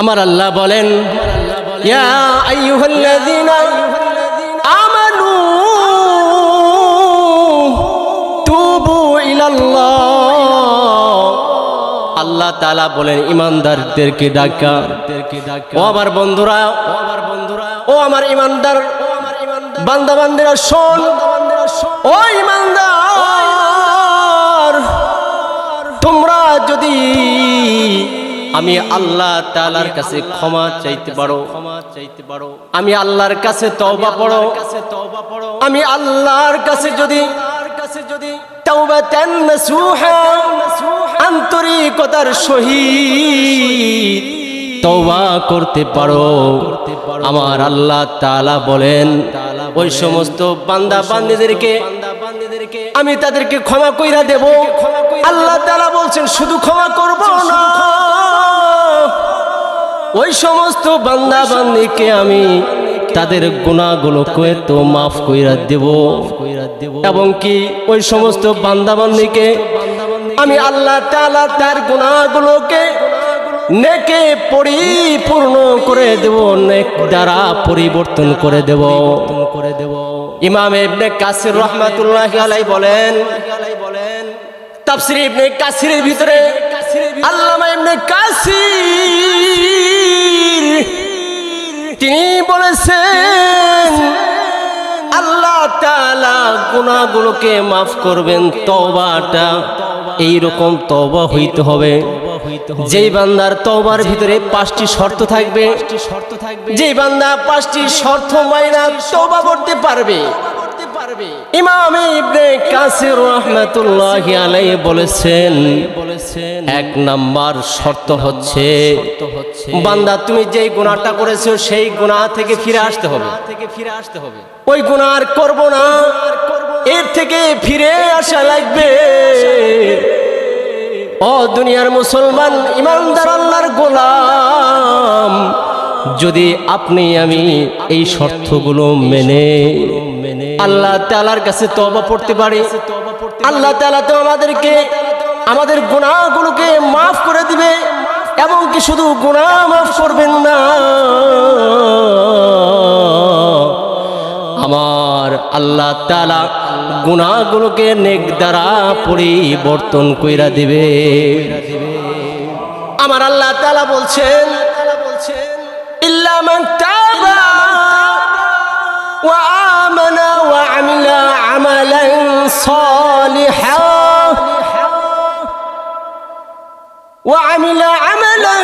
আমার আল্লাহ বলেন আল্লাহ তালা বলেন, ইমানদারদেরকে ডাকা। ও আমার বন্ধুরা, ও আমার বন্ধুরা ও আমার ইমানদার বান্দা বান্দিরা শোন। ও ইমানদার, তোমরা যদি আমি আল্লাহ তাআলার কাছে ক্ষমা চাইতে পারো। আমি আল্লাহর কাছে তওবা পড়ো। আমি আল্লাহর কাছে যদি আন্তরিকতার সহিত তওবা করতে পারো। আমার আল্লাহ তাআলা বলেন, ওই সমস্ত বান্দা বান্দিদেরকে আমি তাদেরকে ক্ষমা কইরা দেব। আল্লাহ তাআলা বলছেন, শুধু ক্ষমা করব না। ওই সমস্ত বান্দা বান্দিকে আমি তাদের গুণাগুলোকে তো মাফ কইরা দেব। এবং কি ওই সমস্ত বান্দা বান্দিকে আমি আল্লাহ তাআলা তার গুণাগুলোকে নেকে পরিপূর্ণ করে দেব, নেক দ্বারা পরিবর্তন করে দেব করে দেব। ইমাম ইবনে কাসির রহমাতুল্লাহি আলাইহি বলেন, তাফসীর ইবনে কাসিরের ভিতরে আল্লামা ইবনে কাসির, তিনি বলেছেন, আল্লাহ তাআলা গুনাহগুলোকে মাফ করবেন, তওবাটা এই রকম তওবা হইতে হবে। যেই বান্দার তওবার ভিতরে পাঁচটি শর্ত থাকবে শর্ত থাকবে, যেই বান্দা পাঁচটি শর্ত মাইনা তওবা করতে পারবে ইমাম ইবনে কাসির রাহমাতুল্লাহি আলাইহি বলেছেন বলেছেন এক নাম্বার শর্ত হচ্ছে বান্দা তুমি যেই গুনাহটা করেছ সেই গুনাহ থেকে ফিরে আসতে হবে। থেকে ফিরে আসতে হবে। ওই গুনাহ আর করব না। এর থেকে ফিরে আসা লাগবে। ও দুনিয়ার মুসলমান ইমানদার আল্লাহর গোলাম যদি আপনি আমি এই শর্তগুলো মেনে আল্লাহ তালার কাছে তবা পড়তে পারি। আল্লাহ তালা তো আমাদেরকে আমাদের গুণাগুলোকে মাফ করে দিবে। এবং কি শুধু গুণা মাফ করবেন না। আমার আল্লাহ তালা গুণাগুলোকে নেক দ্বারা পরিবর্তন কইরা দিবে। আমার আল্লাহ তালা বলছেন ইল্লামান তাবা وآمن وعمل عملا صالحا وعمل عملا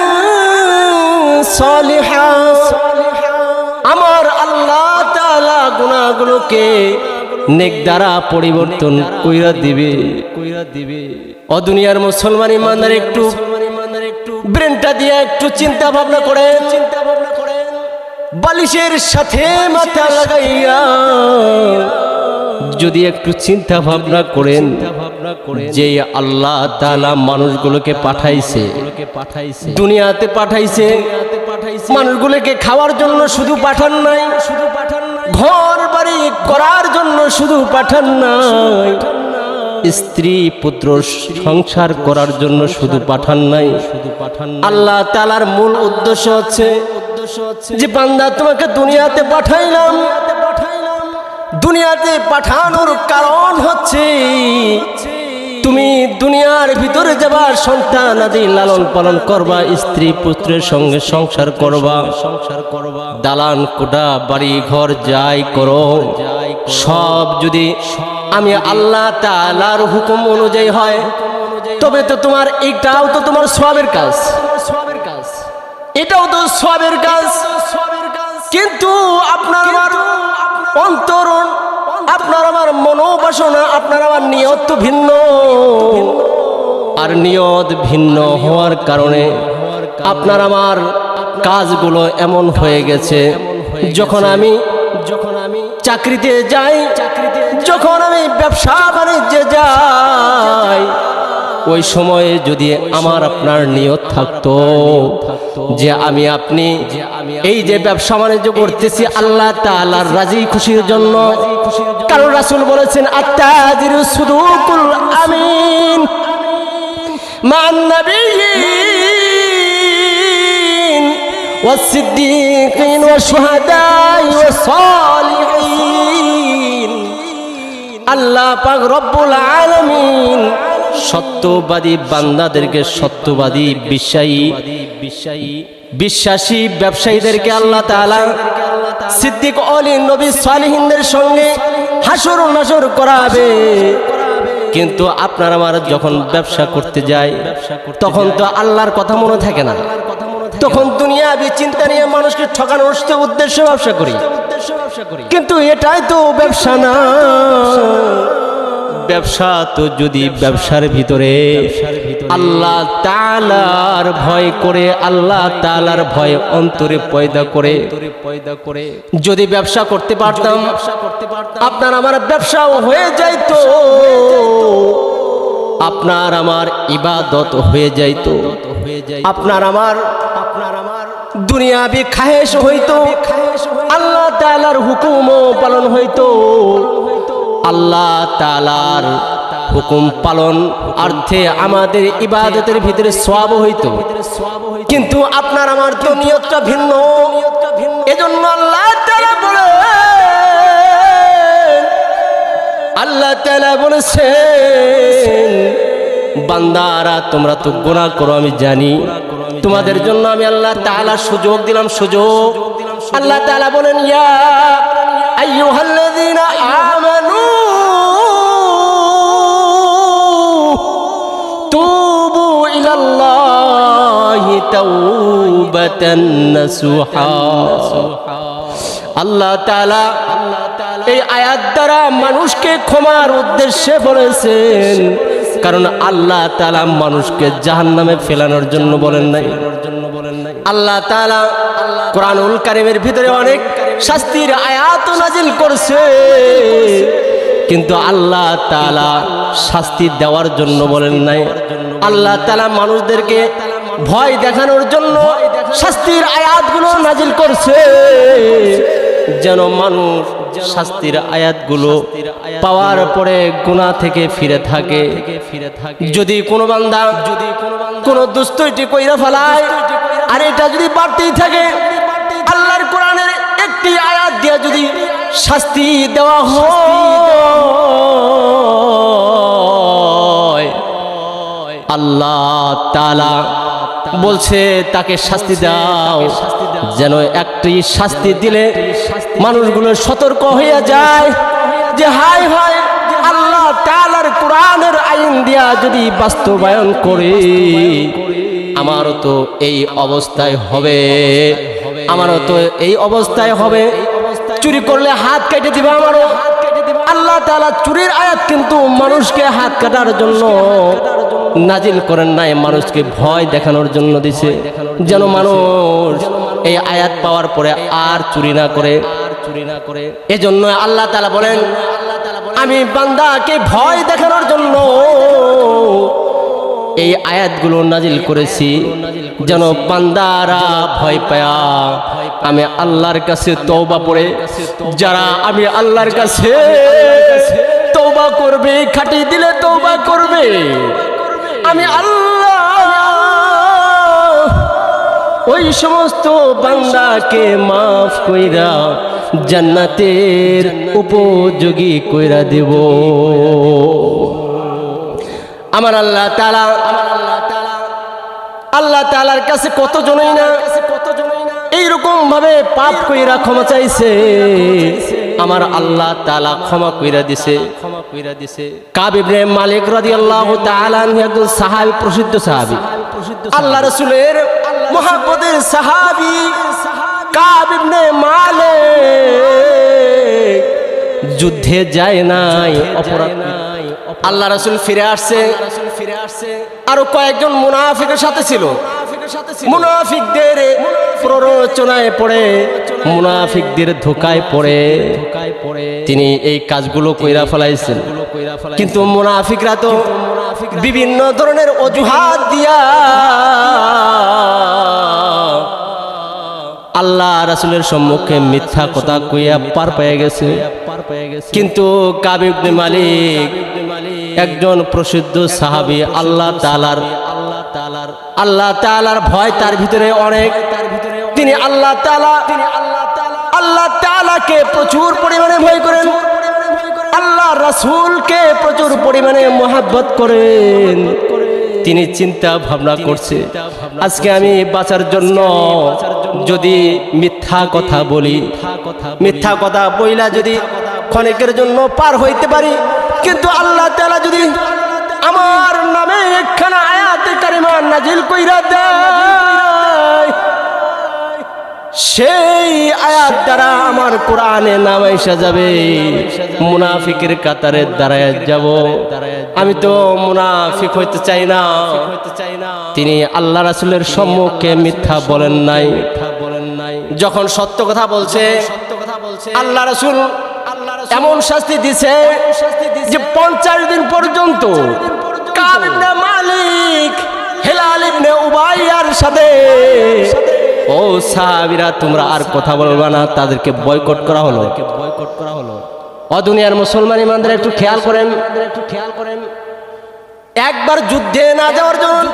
صالحا আমার আল্লাহ তাআলা গুনাহগুলোকে নেক দ্বারা পরিবর্তন কইরা দিবে কইরা দিবে ও দুনিয়ার মুসলমান ইমানদার একটু একটু ব্রেনটা দিয়ে একটু চিন্তা ভাবনা করেন চিন্তা ভাবনা করেন বালিশের সাথে মাথা লাগাইয়া। যদি একটু চিন্তা ভাবনা করেন যে আল্লাহ তাআলা মানুষগুলোকে পাঠাইছে পাঠাইছে। দুনিয়াতে পাঠাইছে মানুষগুলোকে খাওয়ার জন্য শুধু পাঠান নাই শুধু পাঠান ঘর বাড়ি করার জন্য শুধু পাঠান নাই স্ত্রী পুত্র সংসার করার জন্য শুধু পাঠান নাই। শুধু পাঠান আল্লাহ তালার মূল উদ্দেশ্য হচ্ছে যে বান্দা তোমাকে দুনিয়াতে পাঠাইলাম দুনিয়াতে পাঠানোর কারণ হচ্ছে তুমি দুনিয়ার ভিতরে যাবার সন্তান আদি লালন পালন করবা স্ত্রী পুত্রের সঙ্গে সংসার করবা সংসার করবা। দালান কোটা বাড়ি ঘর যাই করো। সব যদি আমি আল্লাহ তালার হুকুম অনুযায়ী হয় তবে তো তোমার এইটাও তো তোমার সবের কাজ সবের কাজ। এটাও তো সবের কাজ। কিন্তু আপনার আমার অন্তরণ আপনার আমার মনোবাসনা, আপনার আমার নিয়ত তো ভিন্ন। আর নিয়ত ভিন্ন হওয়ার কারণে আপনার আমার কাজগুলো এমন হয়ে গেছে। যখন আমি যখন আমি চাকরিতে যাই চাকরিতে যখন আমি ব্যবসা বাণিজ্যে যাই ওই সময়ে যদি আমার আপনার নিয়ত থাকতো যে আমি আপনি এই যে ব্যবসা বাণিজ্য করতেছি আল্লাহ তাআলার রাজি খুশির জন্য কারণ রাসূল বলেছেন আত্তাজির সুদুকুল আমিন মান নবিয়িন والصديقين والشهداء والصالحين আল্লাহ পাক রব্বুল আলামিন সত্যবাদী বান্দাদেরকে সত্যবাদী বিশ্বাসী বিশ্বাসী বিশ্বাসী ব্যবসায়ীদেরকে আল্লাহ তাআলা সিদ্দিক অলি নবী সালিহিনদের সঙ্গে হাসর নাসর করাবে। কিন্তু আপনার আমার যখন ব্যবসা করতে যাই তখন তো আল্লাহর কথা মনে থাকে না। তখন দুনিয়া চিন্তা নিয়ে মানুষকে ঠকানোর উদ্দেশ্যে ব্যবসা করি। কিন্তু এটাই তো ব্যবসা না। ব্যবসা, তো যদি ব্যবসার ভিতরে আল্লাহ তালার ভয় করে, আল্লাহ তালার ভয় অন্তরে পয়দা করে পয়দা করে যদি ব্যবসা করতে পারতাম, আপনার আমার ব্যবসাও হয়ে যাইতো, আপনার আমার ইবাদত হয়ে যাইতো, আপনার আমার আপনার আমার দুনিয়াবি খায়েশ হইতো, আল্লাহ তালার হুকুমও পালন হইতো। আল্লাহ তালার হুকুম পালন অর্থে আমাদের ইবাদতের ভিতরে সব হইতো। কিন্তু আপনার আমার তো নিয়তটা ভিন্ন। এজন্য আল্লাহ তালা আল্লাহ তালা বলেছেন, বান্দারা, তোমরা তো গোনা করো, আমি জানি। তোমাদের জন্য আমি আল্লাহ তাআলা সুযোগ দিলাম, সুযোগ। আল্লাহ তাআলা বলেন, ইয়া আইয়ুহাল্লাযীনা আমানু তাওবাতান নাসুহা। আল্লাহ তাআলা এই আয়াত দ্বারা মানুষকে ক্ষমার উদ্দেশ্যে বলেছেন, কারণ আল্লাহ তালা মানুষকে জাহান নামে ফেলানোর জন্য বলেন নাই। আল্লাহ তালা কোরআনুল কারিমের ভিতরে অনেক শাস্তির আয়াত নাজিল করছে, কিন্তু আল্লাহ তালা শাস্তি দেওয়ার জন্য বলেন নাই। আল্লাহ তালা মানুষদেরকে ভয় দেখানোর জন্য শাস্তির আয়াতগুলো নাজিল করছে। যেন মানুষ শাস্তির আয়াতগুলো পাওয়ার পরে গুণা থেকে ফিরে থাকে। যদি কোনো বান্দা যদি কোনো দুষ্টইটি কইরা ফেলায়, আর এটা যদি বাড়তেই থাকে, আল্লাহর কোরআনের একটি আয়াত দিয়ে যদি শাস্তি দেওয়া হয়, আল্লাহ তালা বলছে তাকে শাস্তি দাও। যেন একটি শাস্তি দিলে মানুষগুলো সতর্ক হইয়া যায়। যে হাই হায় আল্লাহ তালার কোরআনের আইন দিয়া যদি বাস্তবায়ন করে আমারও তো এই অবস্থায় হবে। আমারও তো এই অবস্থায় হবে। চুরি করলে হাত কেটে দিবে আমারও। আল্লাহ তালা চুরির আয়াত কিন্তু মানুষকে হাত কাটার জন্য নাজিল করেন নাই, মানুষকে ভয় দেখানোর জন্য দিছে। যেন মানুষ এই আয়াত পাওয়ার পরে আর চুরি না করে। চুরি না করে এজন্য আল্লাহ তালা বলেন, আমি বান্দাকে ভয় দেখানোর জন্য এই আয়াতগুলো নাজিল করেছি। যেন বান্দারা ভয় পায়া। আমি আল্লাহর কাছে তওবা পড়ে, যারা আমি আল্লাহর কাছে তওবা করবে, খাটি দিলে তওবা করবে আমি আল্লাহ ওই সমস্ত বান্দাকে মাফ কইরা জান্নাতের উপযোগী কইরা দেব। আমার আল্লাহ তালা আল্লাহ তালা আল্লাহ তালার কাছে কত জনই না এইরকম ভাবে পাপ কইরা ক্ষমা চাইছে। আমার আল্লাহ তালা ক্ষমা কইরা দিছে। ক্ষমা কইরা দিছে কাব ইবনে মালিক রাদিয়াল্লাহু তাআলা আনহু একজন সাহাবী প্রসিদ্ধ সাহাবী। আল্লাহ রাসূলের মুহাব্বতের সাহাবী কাব ইবনে মালিক। যুদ্ধে যায় নাই অপরাধ আল্লাহ রসুল ফিরে আসছে। ফিরে আসছে। আরও কয়েকজন মুনাফিকের সাথে ছিল। মুনাফিকদের প্ররোচনায় পড়ে। মুনাফিকদের ধোকায় পড়ে। তিনি এই কাজগুলো কইরা ফেলাইছেন। কিন্তু মুনাফিকরা তো বিভিন্ন ধরনের অজুহাত দিয়া আল্লাহ রাসুলের সম্মুখে মিথ্যা কথা কইয়া পার পেয়ে গেছে। কিন্তু কাবিবনে মালিক একজন প্রসিদ্ধ সাহাবী আল্লাহ তালার আল্লাহ তালার ভয় তার ভিতরে অনেক। তিনি আল্লাহ তাআলা তিনি আল্লাহ তাআলাকে প্রচুর পরিমাণে ভয় করেন। আল্লাহ রাসূলকে প্রচুর পরিমাণে মহাব্বত করেন। তিনি চিন্তা ভাবনা করছে। আজকে আমি বাঁচার জন্য যদি মিথ্যা কথা বলি। মিথ্যা কথা বইলা যদি ক্ষণিকের জন্য পার হইতে পারি। কিন্তু আল্লাহ তালা যদি আমার নামে একখানা আয়াতে কারিমা নাজিল কইরা দেয় সেই আয়াত দ্বারা আমার কোরআনে নাম এসে যাবে। মুনাফিকের কাতারে দাঁড়ায় যাব। আমি তো মুনাফিক হইতে চাই না। তিনি আল্লাহ রাসুলের সম্মুখে মিথ্যা বলেন নাই। যখন সত্য কথা বলছে, আল্লাহ রাসুল এমন শাস্তি দিছে যে পঞ্চাশ দিন পর্যন্ত মালিক হেলাল ইবনে উবাইয়ার সাথে ও সাহাবিরা, তোমরা আর কথা বলবা না, তাদেরকে বয়কট করা হলো। বয়কট করা হলো অদুনিয়ার মুসলমান ইমানদের, একটু খেয়াল করেন। একটু খেয়াল করেন একবার যুদ্ধে না যাওয়ার জন্য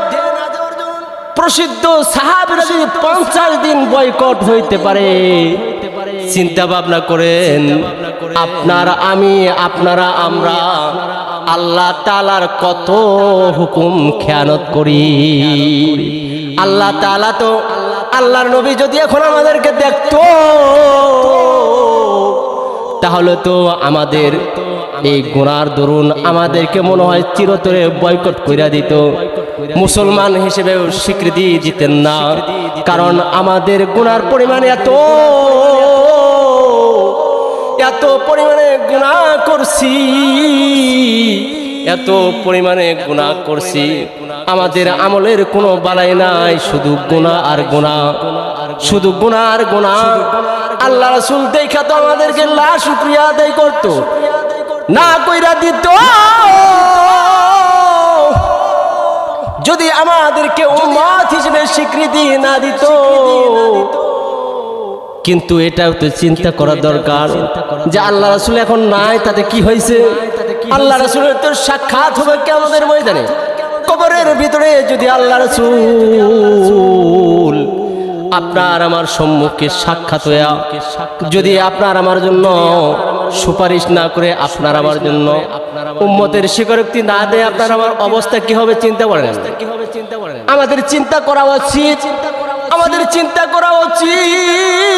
প্রসিদ্ধ সাহাবিরা যদি পঞ্চাশ দিন বয়কট হইতে পারে, চিন্তা ভাবনা করেন, আপনার আমি, আপনারা আমরা আল্লাহ তালার কত হুকুম খেয়ানত করি। আল্লাহ তালা তো আল্লাহর নবী যদি এখন আমাদেরকে দেখতো, তাহলে তো আমাদের এই গুণার দরুন আমাদেরকে মনে হয় চিরতরে বয়কট কইরা দিত। মুসলমান হিসেবে স্বীকৃতি দিতেন না, কারণ আমাদের গুণার পরিমাণ এত এত পরিমাণে গুণা করছি। এত পরিমাণে গুণা করছি। আমাদের আমলের কোনো বালাই নাই, শুধু গুণা আর গুণা শুধু গুণা আর গুণা আল্লাহ রাসূল দেখা তো আমাদেরকে লা শুকরিয়া আদায় করতো। না কইরা দিত। যদি আমাদেরকে উম্মত হিসেবে স্বীকৃতি না দিত। কিন্তু এটাও তো চিন্তা করা দরকার যে আল্লাহ রাসুল এখন নাই, তাতে কি হয়েছে? আল্লাহ রাসুলের তো সাক্ষাৎ হবে কেমনের ময়দানে। কবরের ভিতরে যদি আল্লাহ রাসুল আপনার আমার সম্মুখে সাক্ষাৎ হইয়া, যদি আপনার আমার জন্য সুপারিশ না করে আপনার আমার জন্য উম্মতের স্বীকারোক্তি না দেয়, আপনার আমার অবস্থা কি হবে চিন্তা করেন আমাদের চিন্তা করা উচিত, আমাদের চিন্তা করা উচিত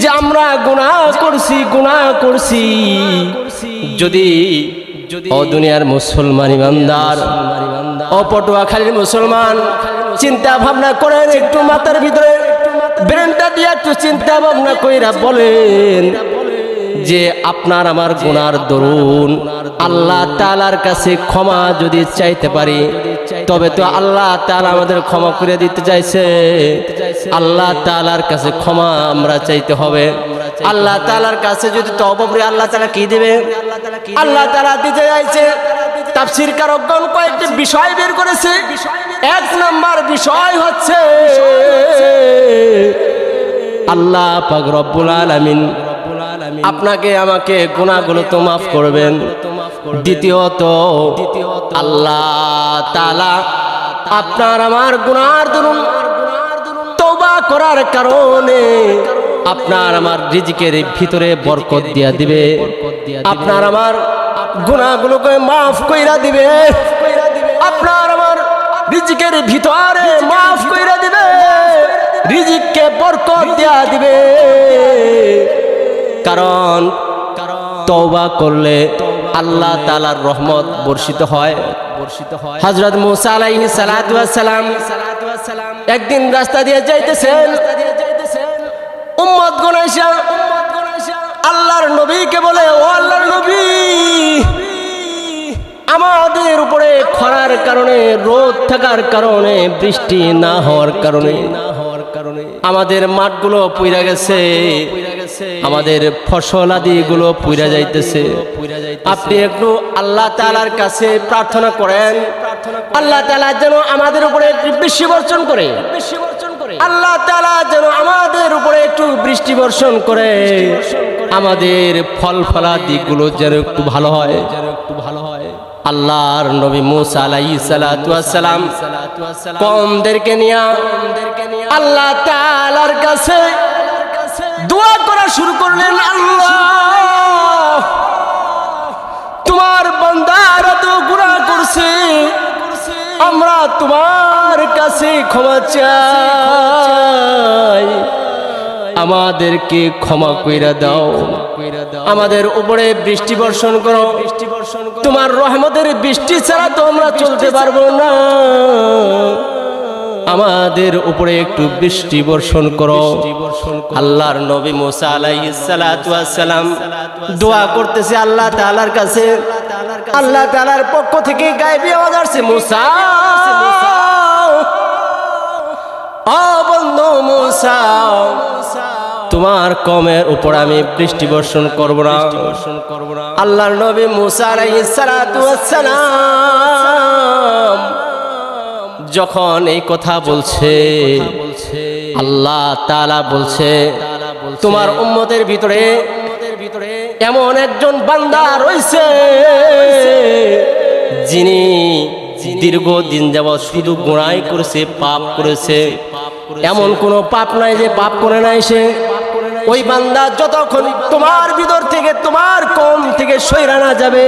যে আমরা গুনাহ করছি গুনাহ করছি। যদি যদি ও দুনিয়ার মুসলমান ইমানদার ও পটুয়াখালীর মুসলমান চিন্তা ভাবনা করেন একটু মাথার ভিতরে ব্রেনটা দিয়ে একটু চিন্তা ভাবনা কইরা বলেন। যে আপনার আমার গুনার দরুন। আল্লাহ তালার কাছে ক্ষমা যদি চাইতে পারি, তবে তো আল্লাহ তালা আমাদের ক্ষমা করে দিতে চাইছে। আল্লাহ তালার কাছে ক্ষমা আমরা চাইতে হবে। আল্লাহ তালার কাছে যদি তবরে আল্লাহ তালা কি দেবে? আল্লাহ তালা দিতে চাইছে, তাফসির কারকগণ কয়েকটি বিষয় বের করেছে। এক নাম্বার বিষয় হচ্ছে, আল্লাহ পাক রব্বুল আলামিন আপনাকে আমাকে গুণাগুলো তো মাফ করবেন। দ্বিতীয়ত আল্লাহ তালা আপনার আমার গুনার দরুন তৌবা করার কারণে আপনার আমার রিজিকের ভিতরে বরকত দিয়া দিবে। আপনার আমার গুণাগুলোকে মাফ কইরা দিবে। আপনার আমার রিজিকের ভিতরে মাফ কইরা দিবে। রিজিককে বরকত দিয়া দিবে। কারণ তওবা করলে আল্লাহ তালার রহমত বর্ষিত হয়। বর্ষিত হয়। হজরত মুসা আলাইহি সালাতু সালাম একদিন রাস্তা দিয়ে যাইতেছেন। উম্মত গনাইশা আল্লাহর নবীকে বলে ও আল্লাহর নবী আমাদের উপরে খরার কারণে রোদ থাকার কারণে বৃষ্টি না হওয়ার কারণে না হওয়ার কারণে আমাদের মাঠগুলো পুইরা গেছে। আমাদের ফসল আদি গুলো পুইরা যাইতেছে। আপনি একটু আল্লাহ তালার কাছে প্রার্থনা করেন। আল্লাহ তালা যেন আমাদের উপরে একটু বৃষ্টি বর্ষণ করে। আল্লাহ তালা যেন আমাদের উপরে একটু বৃষ্টি বর্ষণ করে। আমাদের ফল ফলাদি গুলো যেন একটু ভালো হয়। যেন একটু ভালো হয়। আল্লাহর নবী মুসা সালাতু সালাম কমদেরকে নিয়ে আল্লাহ তাআলার কাছে দোয়া শুরু করলেন আল্লাহ। তোমার বান্দারা তো গুনাহ করছে। আমরা তোমার কাছে ক্ষমা চাই। আমাদেরকে ক্ষমা কইরা দাও। আমাদের উপরে বৃষ্টি বর্ষণ করো। বৃষ্টি বর্ষণ তোমার রহমতের বৃষ্টি ছাড়া তো আমরা চলতে পারব না। আমাদের উপরে একটু বৃষ্টি বর্ষণ করো। আল্লাহর নবী মুসা আলাইহিস সালাতু সালাম দোয়া করতেছে আল্লাহ তাআলার কাছে। আল্লাহ তাআলার পক্ষ থেকে গায়েবী আওয়াজ আসছে মুসা! বন্ধু মুসা তোমার কমের উপর আমি বৃষ্টি বর্ষণ করব না। আল্লাহর নবী মুসা আলাইহিস সালাম যখন এই কথা বলছে আল্লাহ তালা বলছে তোমার উম্মতের ভিতরে এমন একজন বান্দা রয়েছে যিনি দীর্ঘ দিন যাবৎ শুধু গুণাই করেছে পাপ করেছে। এমন কোন পাপ নাই যে পাপ করে নাই সে। ওই বান্দা যতক্ষণ তোমার ভিতর থেকে তোমার কম থেকে সইরা না যাবে।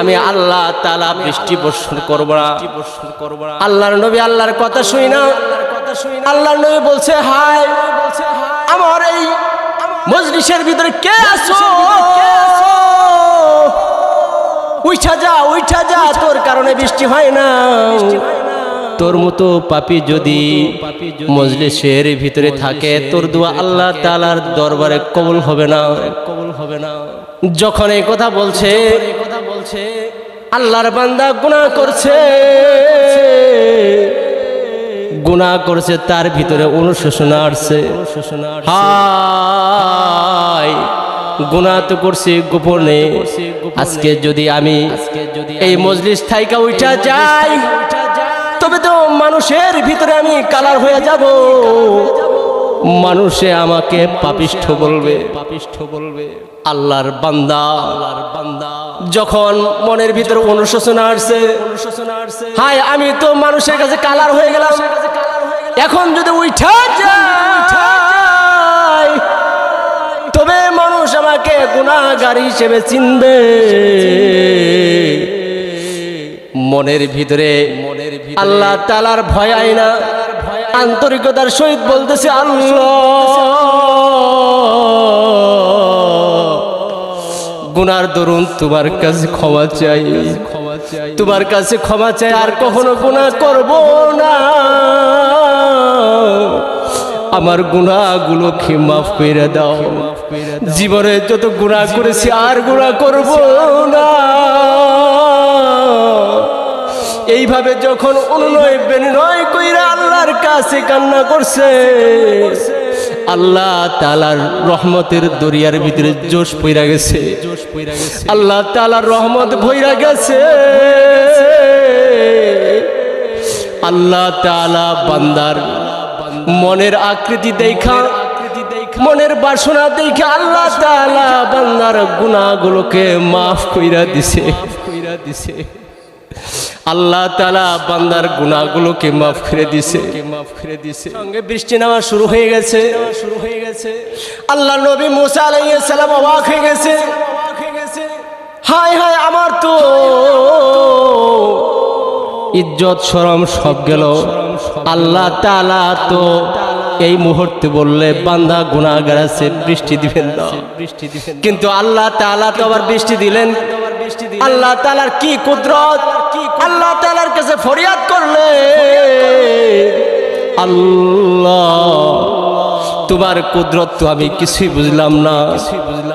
আমি আল্লাহ তালা বৃষ্টি বর্ষণ করব না। আল্লাহর নবী আল্লাহর কথা শুই না। আল্লাহর নবী বলছে হাই হায় আমার এই মজলিসের ভিতরে কে আছো? উঠা যা উঠা যা তোর কারণে বৃষ্টি হয় না। তোর মতো পাপি যদি মজলিসের ভিতরে থাকে তোর দোয়া আল্লাহ তালার দরবারে কবুল হবে না। কবুল হবে না। যখন এই কথা বলছে বলছে, আল্লাহর বান্দা গুনাহ করছে। গুনাহ করছে, তার ভিতরে অনুশোচনা আসছে। হায়, গুনাহ তো করছি, গোপনে আজকে যদি আমি এই মজলিস থাইকা উঠা যাই, তবে তো মানুষের ভিতরে আমি কালার হয়ে যাব। মানুষে আমাকে পাপিষ্ঠ বলবে। পাপিষ্ঠ বলবে আল্লাহর বান্দা। আল্লাহর বান্দা যখন মনের ভিতরে অনুশোচনা আসছে অনুশোচনা আসছে হায়, আমি তো মানুষের কাছে কালার হয়ে গেলাম। এখন যদি উঠা তবে মানুষ আমাকে গুণাগার হিসেবে চিনবে। মনের ভিতরে মনের আল্লাহ তালার ভয় আয় না। আন্তরিকতার সহিত বলতেছে আল্লাহ। গুনার দরুন তোমার কাছে ক্ষমা চাই। তোমার কাছে ক্ষমা চাই, আর কখনো গুনাহ করব না। আমার গুনাহগুলোকে মাফ করে দাও। জীবনে যত গুনাহ করেছি, আর গুনাহ করব না। এইভাবে যখন অনুনয় বিনয় কইরা কাছে কান্না করছে। আল্লাহ তালার রহমতের দরিয়ার ভিতরে জোশ পইরা গেছে। আল্লাহ তালার রহমত ভইরা গেছে। আল্লাহ তালা বান্দার মনের আকৃতি দেখা, মনের বাসনা দেখে আল্লাহ তালা বান্দার গুণাগুলোকে মাফ কইরা দিছে কইরা দিছে। আল্লাহ তালা বান্দার গুণাগুলোকে মাফ করে দিছে মাফ করে দিছে সঙ্গে বৃষ্টি নামা শুরু হয়ে গেছে। শুরু হয়ে গেছে আল্লাহ নবী মুসা আলাইহিস সালাম অবাক হয়ে গেছে। হয়ে হায় আমার তো ইজ্জত শরম সব গেল। আল্লাহ তালা তো এই মুহূর্তে বললে, বান্দা গুণাগার আছে, বৃষ্টি দিবেন বৃষ্টি দিবেন কিন্তু আল্লাহ তালা তো আবার বৃষ্টি দিলেন। আল্লাহ তালার কি কুদরত? আল্লাহ তালার কাছে ফরিয়াদ করলে, আল্লাহ, তোমার কুদরত তো আমি কিছুই বুঝলাম না।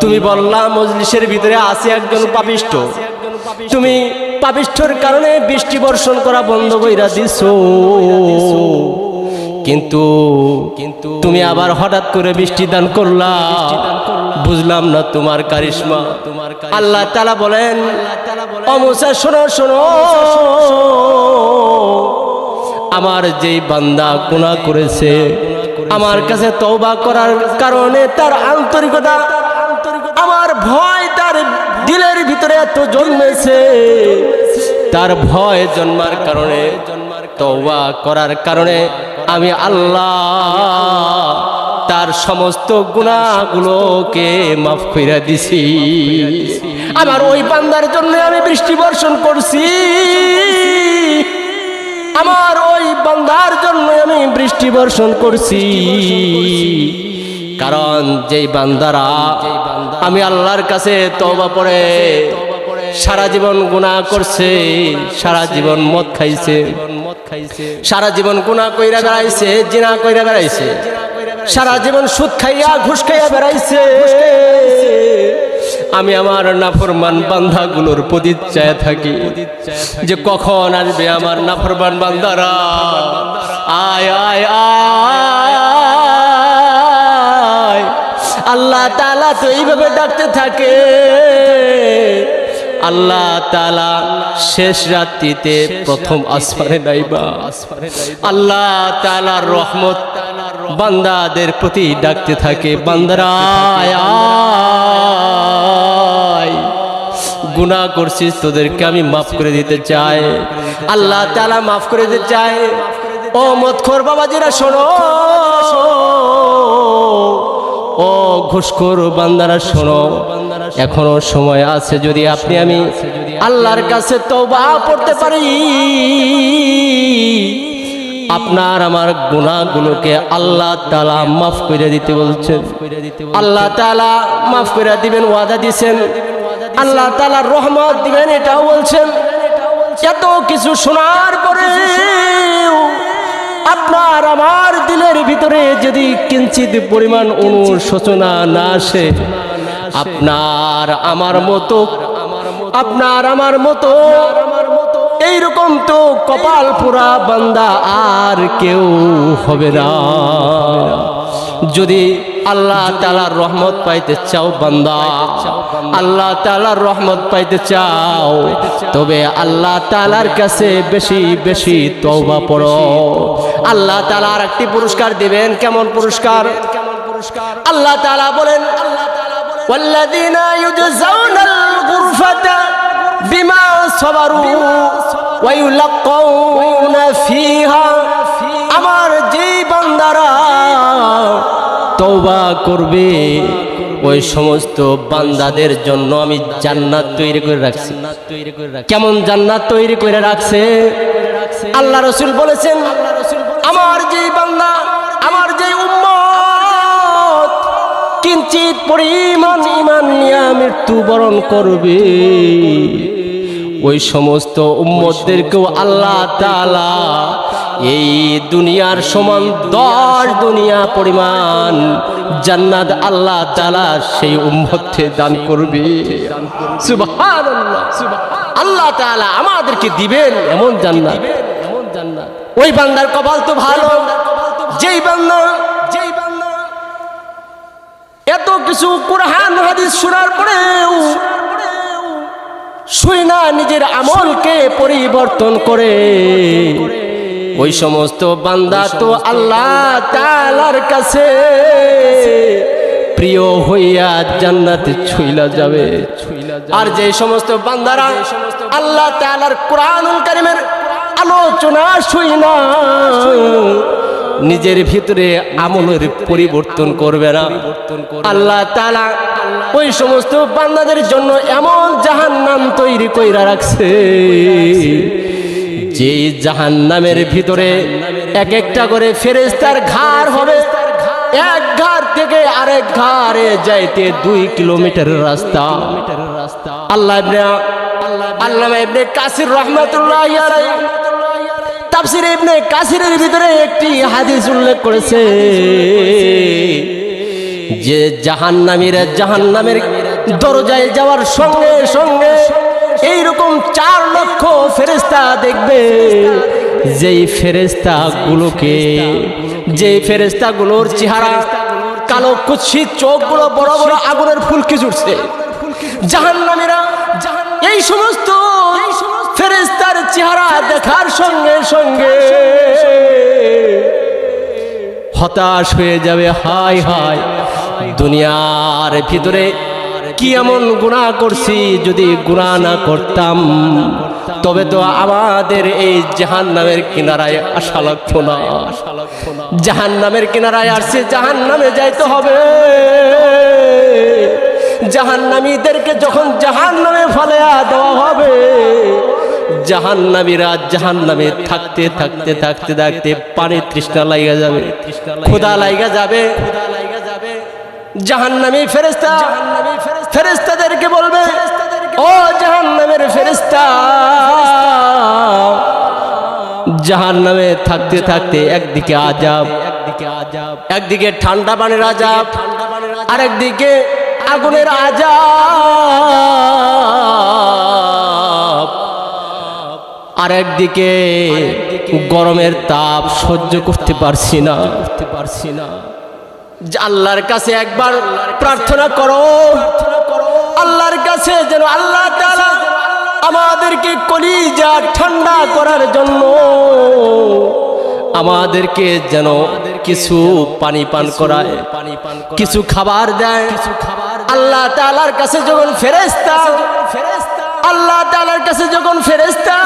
তুমি বললাম মজলিসের ভিতরে আছে একজন পাপিষ্ট। তুমি পাপিষ্ঠর কারণে বৃষ্টি বর্ষণ করা বন্ধ কইরা দিছ। কিন্তু কিন্তু তুমি আবার হঠাৎ করে বৃষ্টি দান করলা। বুঝলাম না তোমার কারিশমা। তোমার আল্লাহ তালা বলেন অমুসা শোনো শোনো। আমার যেই বান্দা গুণা করেছে আমার কাছে তওবা করার কারণে তার আন্তরিকতা আমার ভয় তার দিলের ভিতরে এত জন্মেছে। তার ভয় জন্মার কারণে তওবা করার কারণে আমি আল্লাহ তার সমস্ত গুণাগুলোকে মাফ কইরা দিছি। আমার ওই বান্দার জন্য আমি বৃষ্টি বর্ষণ করছি। আমার ওই বান্দার জন্য আমি বৃষ্টি বর্ষণ করছি। কারণ যেই বান্দারা, আমি আল্লাহর কাছে তওবা পড়ে সারা জীবন গুনাহ করছে, সারা জীবন মদ খাইছে। সারা জীবন গুনাহ কইরা বেড়াইছে, জিনা কইরা বেড়াইছে। সারা জীবন সুদ খাইয়া, ঘুষ খাইয়া বেড়াইছে। আমি আমার নাফরমান বান্ধাগুলোর প্রতি চায় থাকি। যে কখন আসবে আমার নাফরমান বান্ধারা আয় আয় আয়। আল্লাহ তালা তো এইভাবে ডাকতে থাকে। আল্লাহ তালা শেষ রাত্রিতে প্রথম আসমানে নাইবা। আল্লাহ তালার রহমত বান্দাদের প্রতি ডাকতে থাকে বান্দারা গুনাহ করছিস তোদেরকে আমি মাফ করে দিতে চাই। আল্লাহ তালা মাফ করে দিতে চায় ও মতখোর বাবাজিরা শোনো। ও ঘুষখোর বান্দারা, শোনো। এখনও সময় আছে যদি আপনি আমি আল্লাহর কাছে তওবা পড়তে পারি। আপনার আমার গুণাগুলোকে আল্লাহ তালা মাফ করে দিতে বলছেন। আল্লাহ তালা মাফ করে দিবেন, ওয়াদা দিছেন। আল্লাহ তালা রহমত দিবেন, এটাও বলছেন। এত কিছু শোনার পরে আপনার আমার দিলের ভিতরে যদি কিঞ্চিত পরিমাণ অনুশোচনা না আসে, আপনার আমার মতো, আপনার আমার মতো, এইরকম তো কপাল পোড়া বান্দা আর কেউ হবে না। যদি আল্লাহ তালার রহমত পাইতে চাও বান্দা আল্লাহ তালার রহমত পাইতে চাও তবে আল্লাহ তালার কাছে বেশি বেশি তওবা পড়ো আল্লাহ তালা আর একটি পুরস্কার দিবেন কেমন পুরস্কার আল্লাহ তালা বলেন والذين يجزون الغرفة بما صبروا ويلقون فيها আমার যেই বান্দারা তওবা করবে। ওই সমস্ত বান্দাদের জন্য আমি জান্নাত তৈরি করে রাখছি। কেমন জান্নাত তৈরি করে রাখছে? আল্লাহ রসুল বলেছেন, আমার যেই বান্দা, আমার যে উম্মত, কিঞ্চিত পরিমাণ ইমান নিয়ে মৃত্যুবরণ করবে। ওই সমস্ত উম্মতদেরকেও আল্লাহ তাআলা এই দুনিয়ার সমান দশ দুনিয়া পরিমাণ। জান্নাত আল্লাহ তাআলা সেই উম্মতকে দান করবে। আল্লাহ তাআলা আমাদেরকে দিবেন এমন জান্নাত। ওই বান্দার কপাল তো ভালো। যেই বান্দা যেই বান্দা এত কিছু কোরআন, হাদিস শোনার পরেও শুই না নিজের আমলকে পরিবর্তন করে। ওই সমস্ত বান্দা তো আল্লাহ তালার কাছে প্রিয় হইয়া জান্নাতে ছুইলা যাবে। আর যে সমস্ত বান্দারা আল্লাহ তালার কোরআনুল কারিমের আলোচনা শুই না নিজের ভিতরে আমলের পরিবর্তন করবে না। আল্লাহ তালা ওই সমস্ত বান্দাদের জন্য এমন জাহান নাম তৈরি কইরা রাখছে। যে জাহান নামের ভিতরে এক একটা করে ফেরেস্তার ঘাড় হবে, এক ঘাড় থেকে আরেক ঘাড়ে যাইতে দুই কিলোমিটার রাস্তা। আল্লাহ আল্লাহ ইবনে কাসির রহমাতুল্লাহ তাফসির ইবনে কাসিরের ভিতরে একটি হাদিস উল্লেখ করেছে যে জাহান্নামীর জাহান্নামের দরজায় যাওয়ার সঙ্গে সঙ্গে এইরকম চার লক্ষ ফেরেস্তা দেখবে, যেই ফেরেস্তা গুলোকে যেই ফেরেস্তা গুলোর চেহারা, কালো কুৎসিত চোখগুলো বড় বড় আগুনের ফুলকি জুড়ছে। জাহান্নামীরা এই সমস্ত ফেরেস্তার চেহারা দেখার সঙ্গে সঙ্গে হতাশ হয়ে যাবে হাই হাই দুনিয়ার ভিতরে কি এমন গুণা করছি যদি গুণা না করতাম? তবে তো আমাদের এই জাহান নামের কিনারায় আশা লাগতো না। জাহান নামের কিনারায় আসছে জাহান নামে যাইতে হবে। জাহান্নামীদেরকে যখন জাহান নামে ফেলে দেওয়া হবে, জাহান্নামীরা জাহান্নামে থাকতে থাকতে থাকতে থাকতে পানি তৃষ্ণা লাইগা যাবে ক্ষুদা লাইগা যাবে। জাহান্নামী ফেরেস্তা ফেরেস্তাদেরকে বলবে ও জাহান্নামের ফেরেস্তা জাহান্নামে থাকতে থাকতে একদিকে আজাব একদিকে আজাব একদিকে ঠান্ডা পানির আজাব আরেকদিকে আগুনের আজাব আর একদিকে গরমের তাপ সহ্য করতে পারছি না। করতে পারছি না। আল্লাহর কাছে একবার প্রার্থনা করো। কাছে যেন আল্লাহ তাআলা আমাদেরকে কলিজা ঠান্ডা করার জন্য আমাদেরকে যেন কিছু পানি পান করায় পানি পান কিছু খাবার দেয়। কিছু খাবার আল্লাহ তালার কাছে যখন ফেরেশতা আল্লাহ তালার কাছে যখন ফেরেশতা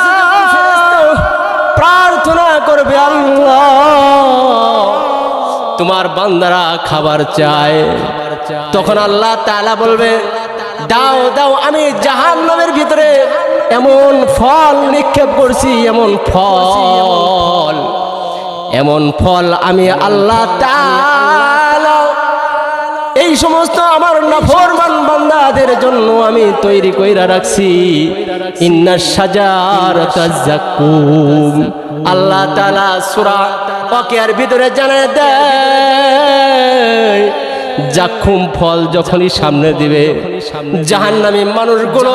প্রার্থনা করবে আল্লাহ তোমার বান্দারা খাবার চায়। তখন আল্লাহ তালা বলবে দাও দাও, আমি জাহান্নামের ভিতরে এমন ফল নিক্ষেপ করছি, এমন ফল এমন ফল আমি আল্লাহ এই সমস্ত আমার নাফরমান বান্দাদের জন্য আমি তৈরি কইরা রাখছি। ইন্না সাজার জাকুম আল্লাহ তাআলা সূরা ওয়াকিয়ার ভিতরে জানায় দেয় জাক্ষুম ফল যখনই সামনে দিবে, জাহান্নামী মানুষগুলো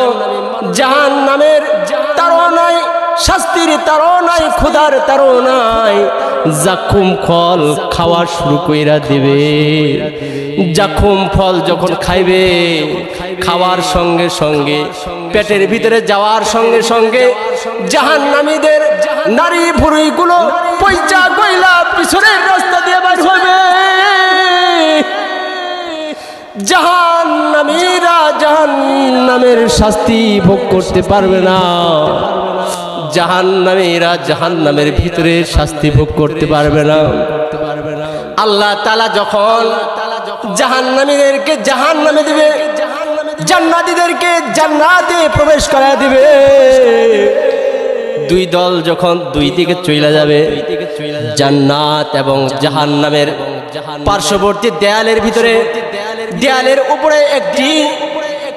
জাহান্নামের তারও নাই, শাস্তির নাই, ক্ষুধার নাই। জাখুম ফল খাওয়া শুরু কইরা দিবে। জাখুম ফল যখন খাইবে, খাওয়ার সঙ্গে সঙ্গে, পেটের ভিতরে যাওয়ার সঙ্গে সঙ্গে জাহান্নামীদের নারী ভুড়িগুলো পয়সা কইলা পিছনের রাস্তা দিয়ে বাইর হবে জাহান্নামীরা জাহান্নামের শাস্তি ভোগ করতে পারবে না। জাহান্নামীরা জাহান্নামের ভিতরে শাস্তি ভোগ করতে পারবে না। আল্লাহ তালা যখন জাহান্নামীদেরকে জাহান্নামে দিবে, জান্নাতীদেরকে জান্নাতে প্রবেশ করা দিবে, দুই দল যখন দুই দিকে চলে যাবে, জান্নাত এবং জাহান্নামের পার্শ্ববর্তী দেয়ালের ভিতরে দেয়ালের উপরে একটি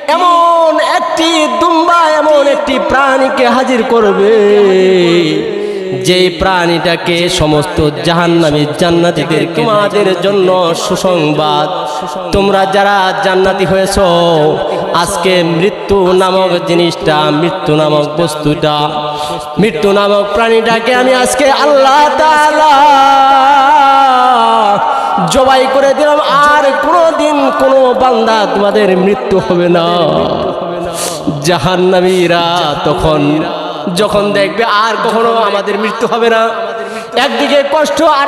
এমন একটি দুম্বা এমন একটি প্রাণীকে হাজির করবে যে প্রাণীটাকে সমস্ত জাহান্নামী জান্নাতীদের তোমাদের জন্য সুসংবাদ। তোমরা যারা জান্নাতি হয়েছ আজকে মৃত্যু নামক জিনিসটা মৃত্যু নামক বস্তুটা মৃত্যু নামক প্রাণীটাকে আমি আজকে আল্লাহ তাআলা জবাই করে দিলাম, আর কোনোদিন কোনো বান্দা তোমাদের মৃত্যু হবে না। জাহান্নামীরা তখন, যখন দেখবে আর কখনো আমাদের মৃত্যু হবে না। একদিকে কষ্ট আর